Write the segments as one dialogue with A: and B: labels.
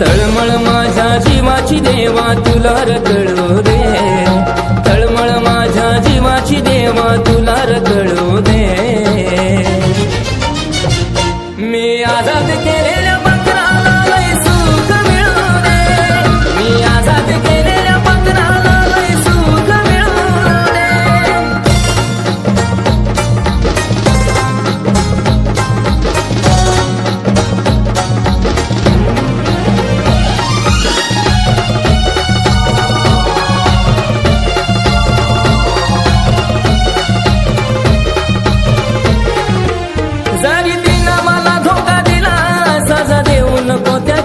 A: तळमळ माझ्या जीवाची देवा तुला रगळो रे. तळमळ माझ्या जीवाची देवा तुला रगळो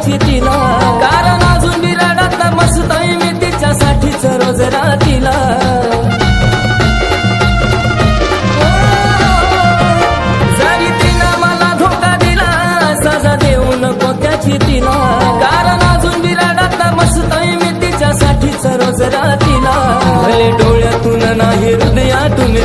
A: नको तिला. कारण अजून बिराडात मस्त मी तिच्यासाठीच रोज रातीला जरी मला धोका दिला सजा देऊ नको त्याची तिला. कारण अजून बिराडात मस्त मी तिच्यासाठीच रोज रातीला डोळ्यातून नाही हृदयातून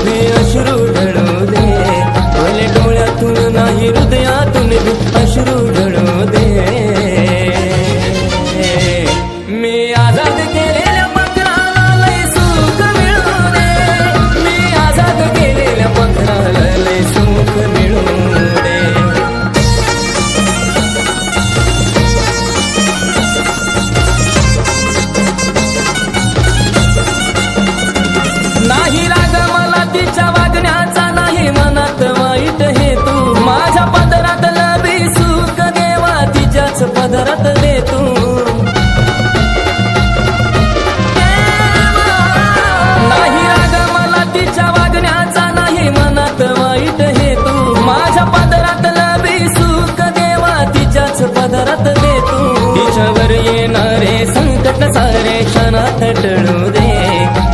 A: सारे क्षणात टळू दे.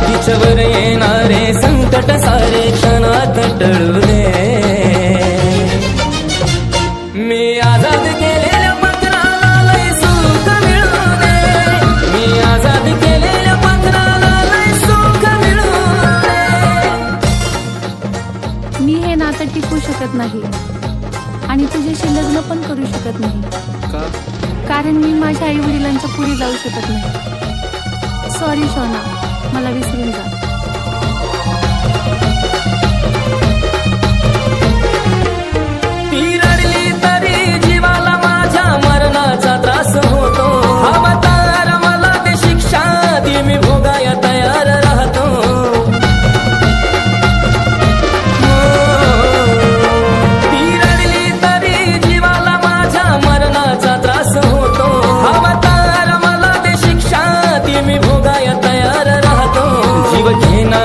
A: तिच्यावर येणारे संकट सारे क्षणात टळू दे. मी आझाद केलेल्या पत्राला लय सुख मिळू दे. मी आझाद केलेल्या पत्राला लय सुख मिळू दे.
B: मी हे नातं टिकू शकत नाही. आणि तुझ्याशी लग्न पण करू शकत नाही.
C: का?
B: कारण मी माझ्या आई वडिलांच्या पुढे जाऊ शकत नाही. सॉरी शोना मला विसरून जा.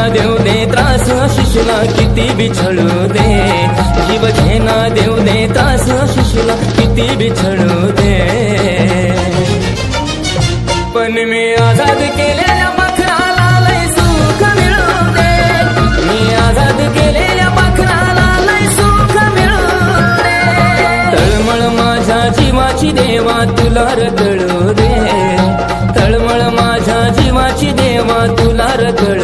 A: देव दे त्रास शिशुला किती बिछळू दे. जीव घेना देव दे त्रास शिशुला किती बिछळू दे. पण मी आझाद केलेल्या देवा तुला रगळू दे. तळमळ माझ्या जीवाची देवा तुला रगळू